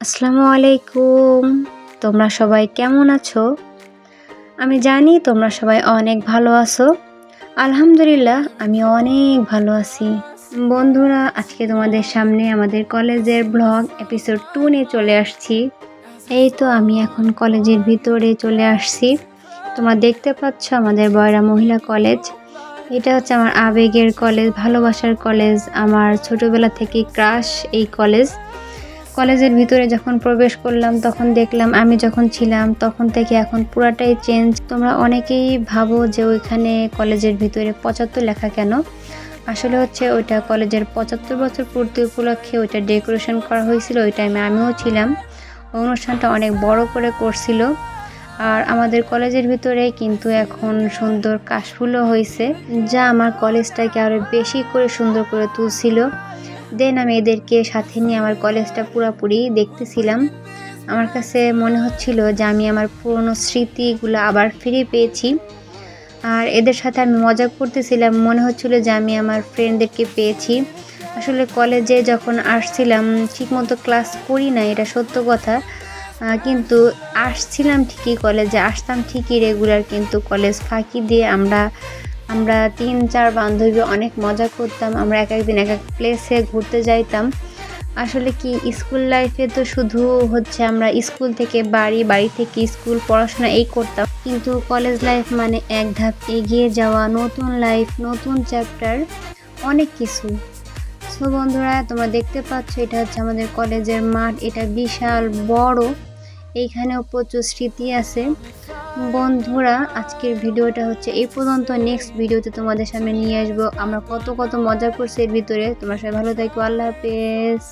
আসসালামু আলাইকুম। তোমরা সবাই কেমন আছো? আমি জানি তোমরা সবাই অনেক ভালো আছো। আলহামদুলিল্লাহ আমি অনেক ভালো আছি। বন্ধুরা, আজকে তোমাদের সামনে আমাদের কলেজের ব্লগ এপিসোড টু নিয়ে চলে আসছি। এই তো আমি এখন কলেজের ভিতরে চলে আসছি। তোমরা দেখতে পাচ্ছ আমাদের বয়রা মহিলা কলেজ। এটা হচ্ছে আমার আবেগের কলেজ, ভালোবাসার কলেজ, আমার ছোটবেলা থেকে ক্রাশ এই কলেজ। কলেজের ভিতরে যখন প্রবেশ করলাম, তখন দেখলাম আমি যখন ছিলাম, তখন থেকে এখন পুরাটাই চেঞ্জ তোমরা অনেকেই ভাবো যে ওইখানে কলেজের ভিতরে পঁচাত্তর লেখা কেন? আসলে হচ্ছে ওইটা কলেজের পঁচাত্তর বছর পূর্তি উপলক্ষে ওইটা ডেকোরেশন করা হয়েছিল, ওই টাইমে আমিও ছিলাম। অনুষ্ঠানটা অনেক বড় করে করছিল। আর আমাদের কলেজের ভিতরে কিন্তু এখন সুন্দর কাশফুলও হয়েছে, যা আমার কলেজটাকে আরও বেশি করে সুন্দর করে তুলছিল। দেন আমি এদেরকে সাথে নিয়ে আমার কলেজটা পুরোপুরি দেখতেছিলাম। আমার কাছে মনে হচ্ছিল যে আমি আমার পুরনো স্মৃতিগুলো আবার ফিরে পেয়েছি। আর এদের সাথে আমি মজা করতেছিলাম, মনে হচ্ছিল যে আমি আমার ফ্রেন্ডদেরকে পেয়েছি। আসলে কলেজে যখন আসছিলাম, ঠিকমতো ক্লাস করি না এটা সত্য কথা। কিন্তু আসছিলাম ঠিকই, কলেজে আসতাম ঠিকই রেগুলার কিন্তু কলেজ ফাঁকি দিয়ে আমরা আমরা তিন, চার বান্ধবী অনেক মজা করতাম, আমরা এক একদিন এক এক প্লেসে ঘুরতে যাইতাম। আসলে কি স্কুল লাইফে তো শুধু হচ্ছে আমরা স্কুল থেকে বাড়ি বাড়ি থেকে স্কুল পড়াশোনা এই করতাম। কিন্তু কলেজ লাইফ মানে এক ধাপ এগিয়ে যাওয়া, নতুন লাইফ নতুন চ্যাপ্টার অনেক কিছু। সো বন্ধুরা, তোমরা দেখতে পাচ্ছ, এটা হচ্ছে আমাদের কলেজের মাঠ, এটা বিশাল বড়। এইখানেও প্রচুর স্মৃতি আছে। বন্ধুরা, আজকের ভিডিওটা হচ্ছে এই পর্যন্ত। নেক্সট ভিডিওতে তোমাদের সামনে নিয়ে আসব। আমরা কত কত মজা করছি এর ভিতরে। তোমার সবাই ভালো থাকো। আল্লাহ হাফেজ।